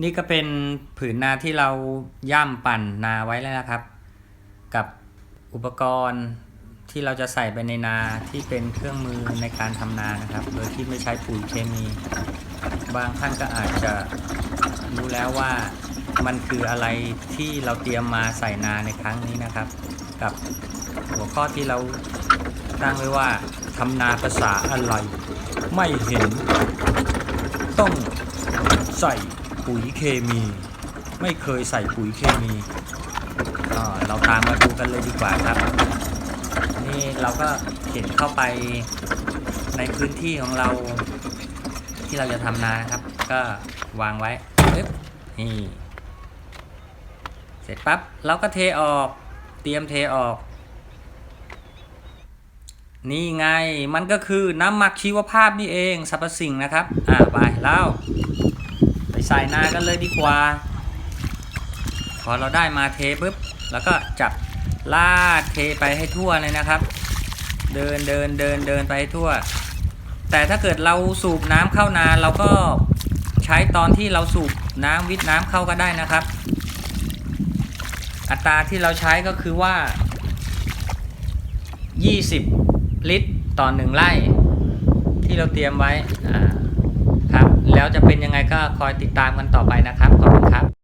นี่ก็เป็นผืนนาที่เราย่ำปั่นนาไว้แล้วนะครับ กับอุปกรณ์ที่เราจะใส่ไปในนาที่เป็นเครื่องมือในการทำนานะครับ โดยที่ไม่ใช้ปุ๋ยเคมี บางท่านก็อาจจะรู้แล้วว่ามันคืออะไรที่เราเตรียมมาใส่นาในครั้งนี้นะครับ กับหัวข้อที่เราตั้งไว้ว่าทำนาภาษาอะไร ไม่เห็น ต้องใส่ ปุ๋ยเคมี ไม่เคยใส่ปุ๋ยเคมีเราตามมาดูกันเลยดีกว่าครับ นี่เราก็เข็นเข้าไปในพื้นที่ของเราที่เราจะทำนานะครับ ก็วางไว้ปึ๊บนี่เสร็จปั๊บเราก็เทออก เตรียมเทออก นี่ไงมันก็คือน้ำหมักชีวภาพนี่เองสรรพสิ่งนะครับ อ่าไปแล้ว ใส่นากันเลยดีกว่า พอเราได้มาเทปุ๊บแล้วก็จับลาดเทไปให้ทั่วเลยนะครับ เดินเดินเดินเดินไปให้ทั่ว แต่ถ้าเกิดเราสูบน้ำเข้านาเราก็ใช้ตอนที่เราสูบน้ำวิทน้ำเข้าก็ได้นะครับ อัตราที่เราใช้ก็คือว่า 20 ลิตรต่อหนึ่งไร่ที่เราเตรียมไว้อ่า ครับ แล้วจะเป็นยังไงก็คอยติดตามกันต่อไปนะครับ ขอบคุณครับ